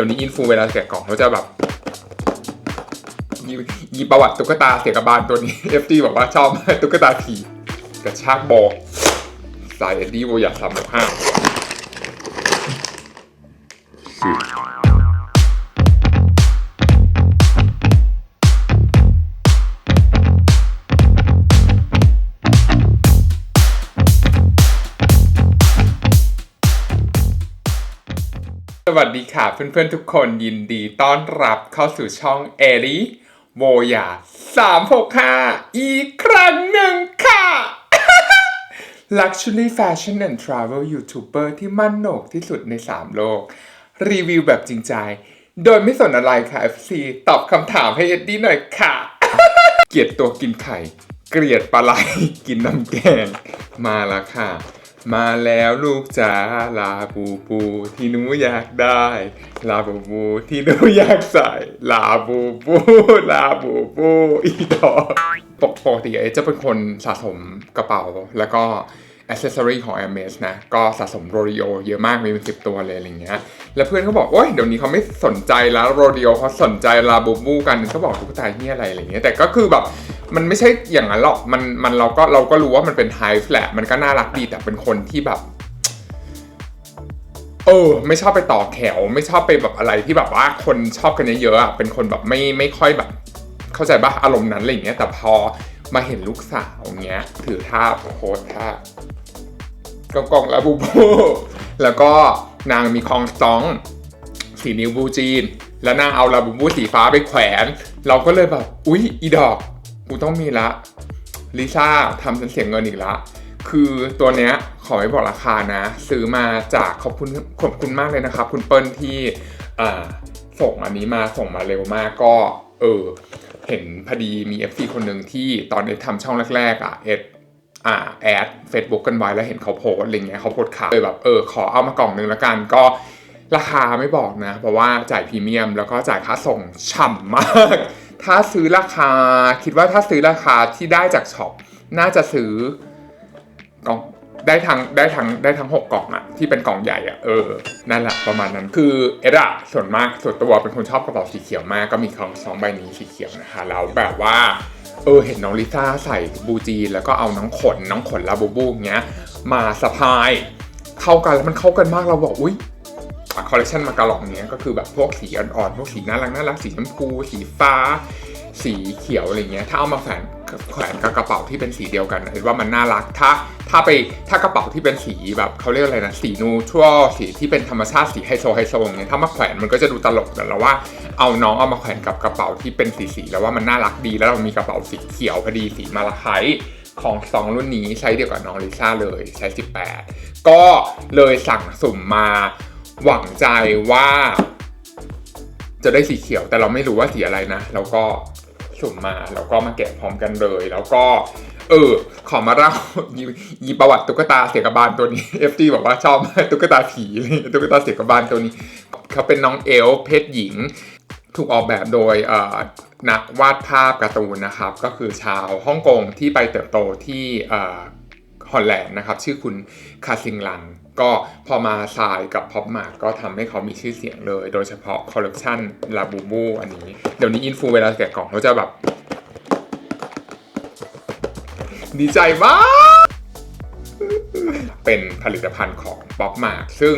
ดี๋ยวนี้อินฟูเวลาแกะกล่องเขาจะแบบยีประวัติตุ๊กตาเสียกบาลตัวนี้เอฟตีบอกว่าชอบมากตุ๊กตาผีกระชากบอกสายเอ็ดดี้โวอยากทำแบบห้า วัสดีค่ะเพื่อนๆทุกคนยินดีต้อนรับเข้าสู่ช่องเอริโวยา365อีกครั้งหนึ่งค่ะ Luxury Fashion and Travel YouTuber ที่มั่นโหนกที่สุดใน 3 โลก รีวิวแบบจริงใจ โดยไม่สนอะไรค่ะ FC ตอบคำถามให้เอ็ดดี้หน่อยค่ะ เกลียดตัวกินไข่ เกลียดปลาไหลกินน้ำแกงมาแล้วค่ะ มาแล้วลูกจ๋าลาบูบูที่หนูอยากได้ ลาบูบูที่หนูอยากใส่ ลาบูบูลาบูบูอีดอกปกปกติไอ้จะเป็นคนสะสมกระเป๋าแล้วก็ อ c เซ s ซอรีของ Hermes นะ ก็สะสมโรดิโอเยอะมากมีเป็นสิบตัวเลยอะไรเงี้ยแล้วเพื่อนเขาบอก โอ๊ยเดี๋ยวนี้เขาไม่สนใจแล้วโรดิโอเขาสนใจลาบูบูกันเขาบอกตุ๊กตาเหียอะไรอะไรเงี้ยแต่ก็คือแบบมันไม่ใช่อย่างนั้นหรอกมันมันเราก็เราก็รู้ว่ามันเป็นไฮฟแหละมันก็น่ารักดีแต่เป็นคนที่แบบเออไม่ชอบไปต่อแถวไม่ชอบไปแบบอะไรที่แบบว่าคนชอบกันเยอะๆเป็นคนแบบไม่ไม่ค่อยแบบ เข้าใจปะอารมณ์นั้นอะไรอย่างเงี้ยแต่พอมาเห็นลูกสาวเงี้ย ถือท่าโพสท่า กองกองลาบูบู แล้วก็นางมีคองซองสีนิ้วบูจีน แล้วนางเอาลาบูบูสีฟ้าไปแขวน เราก็เลยแบบ อุ๊ย อีดอก กูต้องมีละ ลิซ่าทำฉันเสียเงินอีกละ คือตัวเนี้ยขอไม่บอกราคานะ ซื้อมาจากขอบคุณขอบคุณมากเลยนะครับ คุณเปิ้ลที่ส่งอันนี้มาส่งมาเร็วมากก็ เออ เห็นพอดีมี FC คนหนึ่งที่ตอนเอ็ดทำช่องแรกๆอะเอ็ด อ่าแอด Facebook กันไว้แล้วเห็นเขาโพสอะไรเงี้ยเขาโพสขายเลยแบบเออขอเอามากล่องหนึงแล้วกันก็ราคาไม่บอกนะ เพราะว่าจ่ายพรีเมียมแล้วก็จ่ายค่าส่งฉ่ำมาก ถ้าซื้อราคา คิดว่าถ้าซื้อราคาที่ได้จากช็อปน่าจะซื้อกล่อง ได้ทั้งได้ทั้งได้ทั้งหกกล่องอะที่เป็นกล่องใหญ่อะเออนั่นแหละประมาณนั้นคือเอดอะส่วนมากส่วนตัวเป็นคนชอบกระเป๋าสีเขียวมากก็มีของสองใบนี้สีเขียวนะคะแล้วแบบว่าเออเห็นน้องลิซ่าใส่บูจีแล้วก็เอาน้องขนน้องขนลาบูบูงเงี้ยมาสะพาย เข้ากันแล้วมันเข้ากันมากเราบอกอุ้ยคอลเลคชันมากระหล่องเนี้ยก็คือแบบพวกสีอ่อนๆพวกสีน่ารักน่ารักสีชมพูสีฟ้า สีเขียวอะไรเงี้ยถ้าเอามาแขวนแขวนกับกระเป๋าที่เป็นสีเดียวกันเห็นว่ามันน่ารักถ้าถ้าไปถ้ากระเป๋าที่เป็นสีแบบเขาเรียกอะไรนะสีนูทรัลสีที่เป็นธรรมชาติสีไฮโซไฮโซเงี้ยถ้ามาแขวนมันก็จะดูตลกแต่เราว่าเอาน้องเอามาแขวนกับกระเป๋าที่เป็นสีสีแล้วว่ามันน่ารักดี แล้วเรามีกระเป๋าสีเขียวพอดีสีมาลาไคของสองรุ่นนี้ใช้เดียวกับน้องลิซ่าเลยใช้ 18 ก็เลยสั่งสุ่มมาหวังใจว่า จะได้สีเขียวแต่เราไม่รู้ว่าสีอะไรนะแล้วก็สุ่มมาแล้วก็มาแกะพร้อมกันเลย แล้วก็ เออ ขอมาเล่ายีประวัติตุ๊กตาเสียกบาลตัวนี้เอฟตีบอกว่าชอบมากตุ๊กตาผีตุ๊กตาเสียกบาลตัวนี้ เขาเป็นน้องเอลเพศหญิง ถูกออกแบบโดยนักวาดภาพการ์ตูนนะครับ ก็คือชาวฮ่องกงที่ไปเติบโตที่ฮอลแลนด์นะครับ ชื่อคุณคาซิงลันก็พอมาทรายกับพ็อปมาก็ทำให้เขามีชื่อเสียงเลย โดยเฉพาะคอลเลกชันลาบูบูอันนี้ เดี๋ยวนี้อินฟูเวลาแกะกล่องเขาจะแบบ ดีใจมาก เป็นผลิตภัณฑ์ของป๊อปมาซึ่ง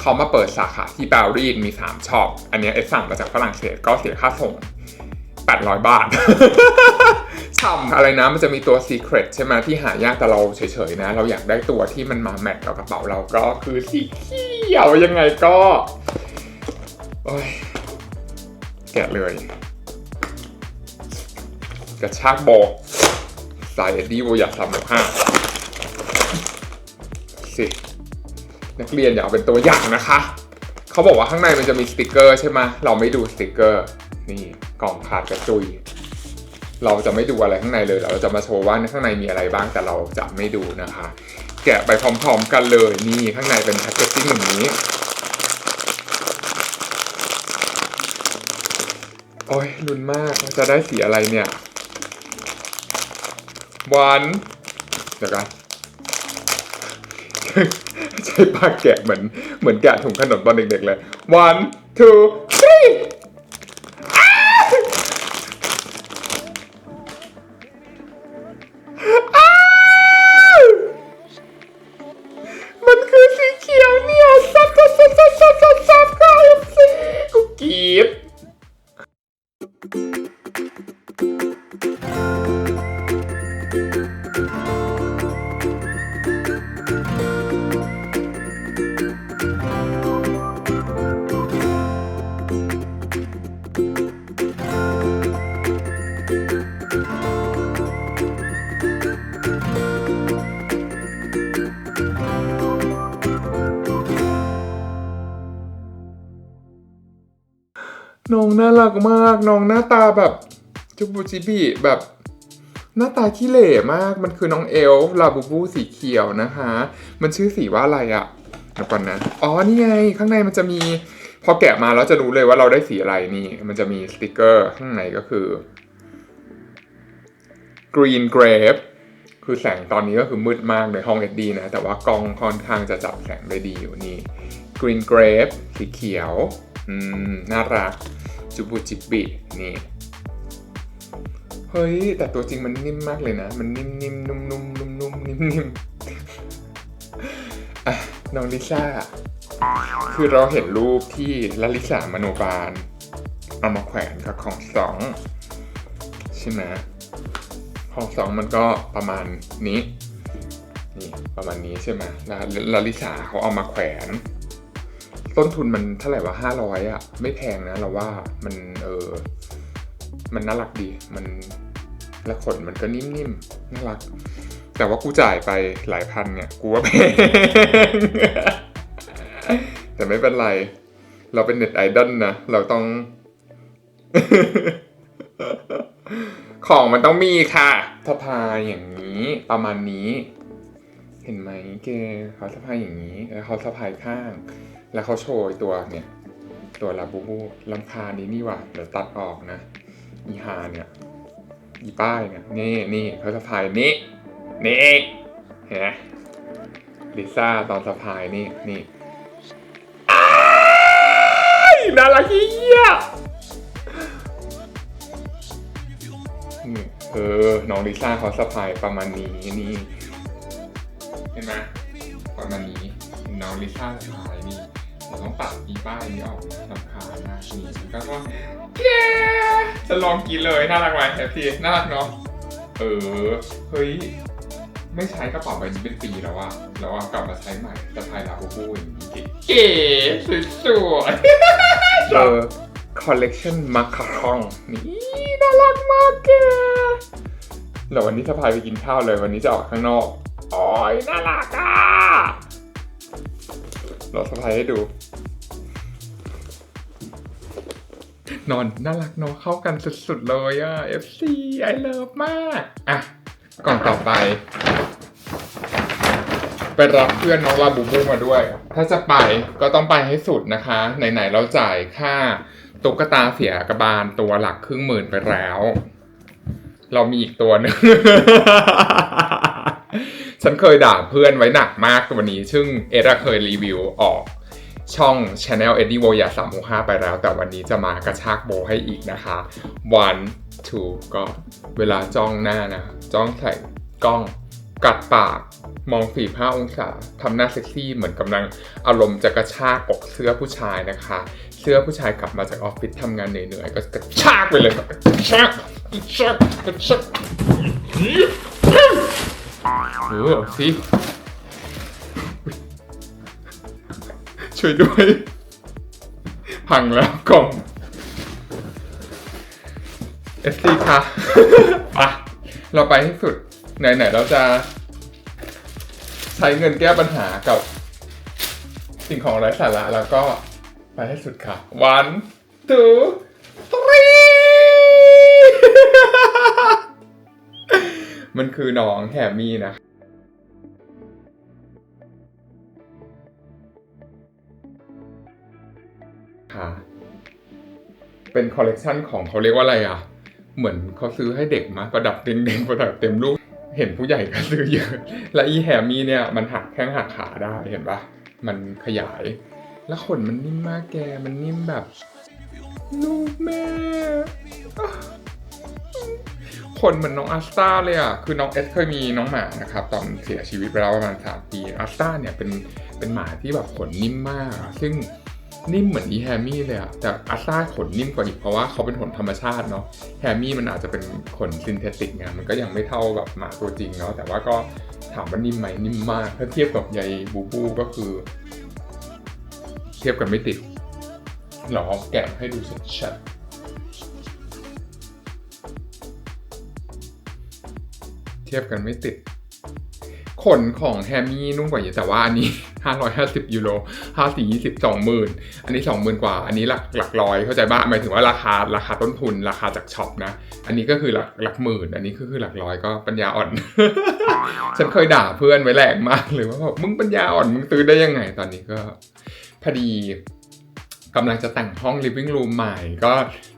เขามาเปิดสาขาที่ปารีสมี 3ช็อป อันนี้เอสสั่งมาจากฝรั่งเศสก็เสียค่าส่ง 800 บาท ช่ำอะไรนะมันจะมีตัว Secret ใช่ไหมที่หายากแต่เราเฉยๆนะ เราอยากได้ตัวที่มันมาแมทกับกระเป๋าเราก็คือสีเขียวยังไงก็โอ้ยแกะเลยกระชากโบกสายดีโวอยากทำแบบห้าสินักเรียนอย่าเอาเป็นตัวอย่างนะคะ เขาบอกว่าข้างในมันจะมีสติกเกอร์ใช่ไหมเราไม่ดูสติกเกอร์ นี่กล่องขาดกระจุย เราจะไม่ดูอะไรข้างในเลย เราจะมาโชว์ว่าข้างในมีอะไรบ้างแต่เราจะไม่ดูนะคะ แกะไปพร้อมๆกันเลยนี่ข้างในเป็นแพ็กเกจจิ้งอย่างนี้โอ้ยลุ้นมากจะได้สีอะไรเนี่ยวันเดี๋ยวกันใช้ปากแกะเหมือนเหมือนแกะถุงขนมตอนเด็กๆเลย one two three น้องน่ารักมาก น้องหน้าตาแบบจุบุจิบิแบบ หน้าตาขี้เหร่มาก มันคือน้องเอลฟ์ลาบูบูสีเขียวนะคะ มันชื่อสีว่าอะไรอะเดี๋ยวก่อนนะ อ๋อ นี่ไง ข้างในมันจะมี พอแกะมาแล้วจะรู้เลยว่าเราได้สีอะไรนี่ มันจะมีสติกเกอร์ข้างในก็คือ green grape คือแสงตอนนี้ก็คือมืดมากในห้อง SD นะ แต่ว่ากล้องค่อนข้างจะจับแสงได้ดีอยู่นี่ green grape สีเขียว อืม น่ารักจูบูจิบิ นี่ เฮ้ย แต่ตัวจริงมันนิ่มมากเลยนะ มันนิ่มๆนุ่มๆนุ่มๆนิ่มๆอะ น้องลิซ่า คือเราเห็นรูปที่ลลิสามโนบาลเอามาแขวนกับของสองใช่ไหมของสองมันก็ประมาณนี้ นี่ ประมาณนี้ใช่ไหมแล้วลลิสาเขาเอามาแขวน ต้นทุนมันเท่าไหร่วะห้าร้อยอะ ไม่แพงนะเราว่ามันเออมันน่ารักดี มันและขนมันก็นิ่มๆน่ารัก แต่ว่ากูจ่ายไปหลายพันเนี่ย กูว่าแพงแต่ไม่เป็นไร เราเป็นเน็ตไอดอลนะ เราต้อง ของมันต้องมีค่ะสะพายอย่างนี้ประมาณนี้ เห็นไหมเกเขาสะพายอย่างนี้ แล้วเขาสะพายข้าง แล้วเขาโชว์ตัวเนี่ย ตัวลาบูบูลำคานี้นี่ว่ะเดี๋ยวตัดออกนะ อีฮาเนี่ย อีป้ายเนี่ย นี่นี่เขาสะพายนี้นี่เห็นไหมลิซ่าตอนสะพายนี่นี่น่ารักเหี้ยเออ น้องลิซ่าเขาสะพายประมาณนี้นี่ เห็นไหมประมาณนี้ น้องลิซ่าสะพายนี่ เราต้องตัดอีป้ายนี้ออกลำคาญมากนี่ก็ว่าเย้จะลองกินเลยน่ารักไหมแฮปปี้น่ารักเนาะเออเฮ้ยไม่ใช้กระเป๋าใบนี้เป็นปีแล้วอะแล้วอะกลับมาใช้ใหม่สะพายลาบูบูอย่างนี้เก๋สวยๆเจอคอลเลกชันมาคารองนี่น่ารักมากแกแล้ววันนี้สะพายไปกินข้าวเลยวันนี้จะออกข้างนอกอ๋อยน่ารักอะ เราสะพายให้ดู นอนน่ารักเนาะเข้ากันสุดๆเลยอะ FC I love มาก อะ กล่องต่อไป ไปรับเพื่อนน้องลาบูบูมาด้วย ถ้าจะไปก็ต้องไปให้สุดนะคะ ไหนๆเราจ่ายค่าตุ๊กตาเสียกระบาลตัวหลักครึ่งหมื่นไปแล้ว เรามีอีกตัวหนึ่ง ฉันเคยด่าเพื่อนไว้หนักมากตัวนี้ ซึ่งเอราเคยรีวิวออกช่อง Channel Eddie w o y a 365ไปแล้ว แต่วันนี้จะมากระชากโบให้อีกนะคะ one two ก็เวลาจ้องหน้านะ จ้องใส่กล้องกัดปากมองฝีผ้าองศาทำหน้าเซ็กซี่เหมือนกำลังอารมณ์จะกระชากอกเสื้อผู้ชายนะคะ เสื้อผู้ชายกลับมาจากออฟฟิศทำงานเหนื่อยๆก็กระชากไปเลยกระชากกระชากกระชาก เออเอาสิช่วยด้วย พังแล้วกล่อง FC ค่ะไปเราไปให้สุด ไหน ๆ เราจะ ใช้เงินแก้ปัญหากับ สิ่งของไร้สาระแล้วก็ไปให้สุดค่ะ one two มันคือน้องแฮมมี่นะค่ะเป็นคอลเลกชันของเขาเรียกว่าอะไรอะ เหมือนเขาซื้อให้เด็กมาประดับเด้งๆประดับเต็มรูปเห็นผู้ใหญ่ก็ซื้อเยอะ และอีแฮมมี่เนี่ยมันหักแข้งหักขาได้เห็นปะมันขยาย แล้วขนมันนิ่มมากแก มันนิ่มแบบลูกแม่ อะขนเหมือนน้องอัสตาเลยอะ คือน้องเอสเคยมีน้องหมานะครับ ตอนเสียชีวิตไปแล้วประมาณสามปี อัสตาเนี่ยเป็นเป็นหมาที่แบบขนนิ่มมาก ซึ่งนิ่มเหมือนอีแฮมมี่เลยอะแต่อัสตาขนนิ่มกว่าอีกเพราะว่าเขาเป็นขนธรรมชาติเนาะ แฮมมี่มันอาจจะเป็นขนซินเทติกไงมันก็ยังไม่เท่าแบบหมาตัวจริงเนาะ แต่ว่าก็ถามว่านิ่มไหมนิ่มมาก ถ้าเทียบกับใยบูบูก็คือ เทียบกันไม่ติดเดี๋ยวแกะให้ดูชัดๆ ทียบกันไม่ติด ขนของแฮมมี่นุ่มกว่าเยอะแต่ว่าอันนี้ 550 ยูโร5 4 20 20,000 อันนี้ 20,000 กว่า อันนี้หลักหลักร้อยเข้าใจบ้าหมายถึงว่าราคาราคาต้นทุนราคาจากช็อปนะ อันนี้ก็คือหลักหลักหมื่น อันนี้ก็คือหลักร้อยก็ปัญญาอ่อน ฉันเคยด่าเพื่อนไว้แรงมากเลยว่าแบบมึงปัญญาอ่อนมึงซื้อได้ยังไงตอนนี้ก็พอดี กำลังจะแต่งห้อง living room ใหม่ ก็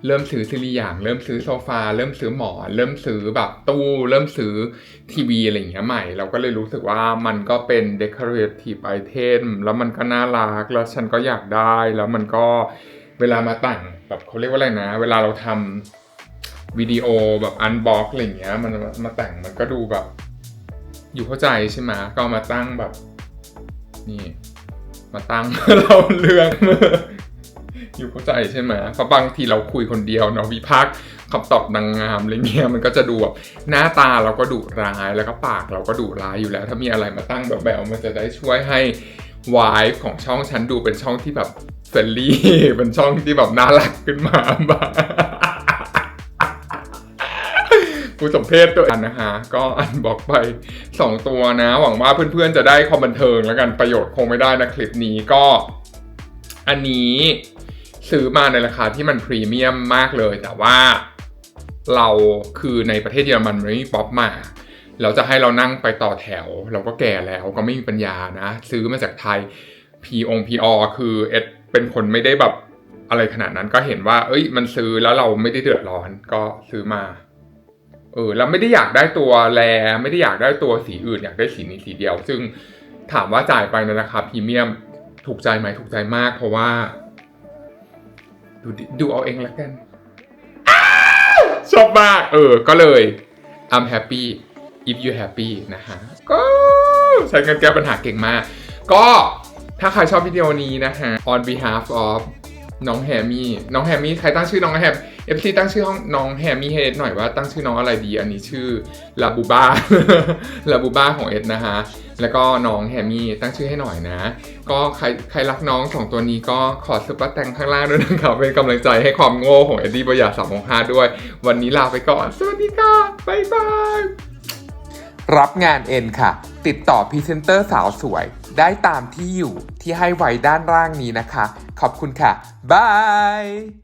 เริ่มซื้อซีรีส์อย่าง เริ่มซื้อโซฟา เริ่มซื้อหมอนเริ่มซื้อแบบตู้ เริ่มซื้อทีวีอะไรอย่างเงี้ยใหม่ เราก็เลยรู้สึกว่ามันก็เป็น decorative item แล้วมันก็น่ารัก แล้วฉันก็อยากได้ แล้วมันก็เวลามาแต่งแบบเขาเรียกว่าอะไรนะ เวลาเราทำวิดีโอแบบอันบ็อกอะไรอย่างเงี้ย มันมาแต่งมันก็ดูแบบ อยู่เข้าใจใช่ไหมก็มาตั้งแบบ นี่ มาตั้งเราเรื่อง อยู่เข้าใจใช่ไหมเพราะบางทีเราคุยคนเดียวเนาะวิพากษ์คำตอบนางงามอะไรเงี้ยมันก็จะดูแบบหน้าตาเราก็ดุร้ายแล้วก็ปากเราก็ดุร้ายอยู่แล้ว ถ้ามีอะไรมาตั้งแบบแบบมันจะได้ช่วยให้วายของช่องฉันดูเป็นช่องที่แบบเฟรนลี่เป็นช่องที่แบบน่ารักขึ้นมาบ้างผู้สมเพศตัวอันนะฮะก็อันบอกไป 2 ตัวนะ หวังว่าเพื่อนๆจะได้ความบันเทิงแล้วกันประโยชน์คงไม่ได้นะคลิปนี้ก็ อันนี้ ซื้อมาในราคาที่มันพรีเมียมมากเลย แต่ว่าเราคือในประเทศเยอรมันไม่มีป๊อปมาเราจะให้เรานั่งไปต่อแถว เราก็แก่แล้วก็ไม่มีปัญญานะ ซื้อมาจากไทยพีองพีอคือเอ็ดเป็นคนไม่ได้แบบอะไรขนาดนั้นก็เห็นว่า เอ้ย มันซื้อแล้วเราไม่ได้เดือดร้อนก็ซื้อมา เออแล้วไม่ได้อยากได้ตัวแรไม่ได้อยากได้ตัวสีอื่น อยากได้สีนี้สีเดียว ซึ่งถามว่าจ่ายไปในราคาพรีเมียมถูกใจไหมถูกใจมาก เพราะว่า ดูดูเอาเองแล้วกัน ชอบมาก เออ ก็เลย I'm happy if you happy นะฮะ ก็ใช้เงินแก้ปัญหาเก่งมาก ก็ถ้าใครชอบวิดีโอนี้นะฮะ on behalf of น้องแฮมมี่ น้องแฮมมี่ ใครตั้งชื่อน้องแฮม FC ตั้งชื่อห้องน้องแฮมมี่เฮดหน่อยว่าตั้งชื่อน้องอะไรดี อันนี้ชื่อลาบูบ้าลาบูบ้าของเอ็ดนะฮะ แล้วก็น้องแฮมมี่ตั้งชื่อให้หน่อยนะ ก็ใครใครรักน้องสองตัวนี้ก็ขอซุปเปอร์แตงข้างล่างด้วยนะครับเป็นกำลังใจให้ความโง่ของเอ็ดดี้บอยาสามองห้าด้วย วันนี้ลาไปก่อน สวัสดีค่ะบ๊ายบายรับงานเอ็นค่ะ ติดต่อพรีเซนเตอร์สาวสวย ได้ตามที่อยู่ที่ให้ไว้ด้านล่างนี้นะคะ ขอบคุณค่ะบาย